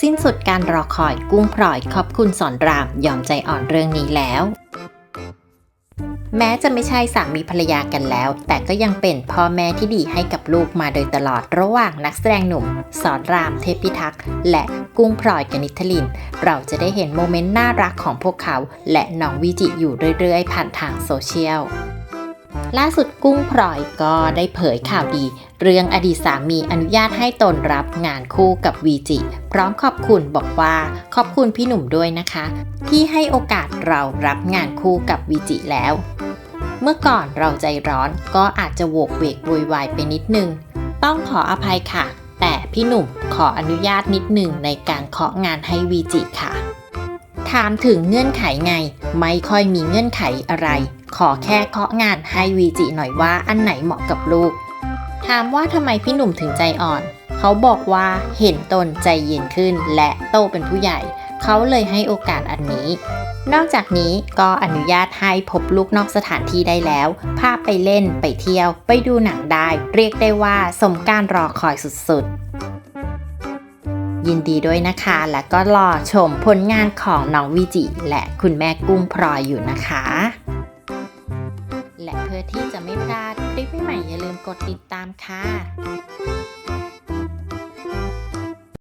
สิ้นสุดการรอคอยกุ้งพลอยขอบคุณสอนรามยอมใจอ่อนเรื่องนี้แล้ว แม้จะไม่ใช่สามีภรรยากันแล้ว แต่ก็ยังเป็นพ่อแม่ที่ดีให้กับลูกมาโดยตลอดระหว่างนักแสดงหนุ่ม สอนรามเทพิทักษ์และกุ้งพลอยกนิษฐลิน เราจะได้เห็นโมเมนต์น่ารักของพวกเขา และน้องวิจิอยู่เรื่อยๆ ผ่านทางโซเชียล ล่าสุดกุ้งพลอยก็ได้เผยข่าวดี เรื่องอดีตสามีอนุญาตให้ตนรับงานคู่กับวีจิ พร้อมขอบคุณบอกว่าขอบคุณพี่หนุ่มด้วยนะคะ ที่ให้โอกาสเรารับงานคู่กับวีจิแล้ว เมื่อก่อนเราใจร้อนก็อาจจะโวกเวกโวยวายไปนิดนึง ต้องขออภัยค่ะ แต่พี่หนุ่มขออนุญาตนิดหนึ่งในการเคาะงานให้วีจิค่ะ ถามถึงเงื่อนไขไง ไม่ค่อยมีเงื่อนไขอะไร ขอแค่เคาะงานให้วีจิหน่อยว่าอันไหนเหมาะกับลูก ถามว่าทำไมพี่หนุ่มถึงใจอ่อน เขาบอกว่าเห็นตนใจเย็นขึ้นและโตเป็นผู้ใหญ่ เขาเลยให้โอกาสอันนี้ นอกจากนี้ก็อนุญาตให้พบลูกนอกสถานที่ได้แล้ว พาไปเล่นไปเที่ยว ไปดูหนังได้ เรียกได้ว่าสมการรอคอยสุดๆยินดีด้วยนะคะ และก็รอชมผลงานของน้องวิจิ และคุณแม่กุ้งพลอยอยู่นะคะ และเพื่อที่จะไม่พลาดคลิปใหม่ๆอย่าลืมกดติดตามค่ะ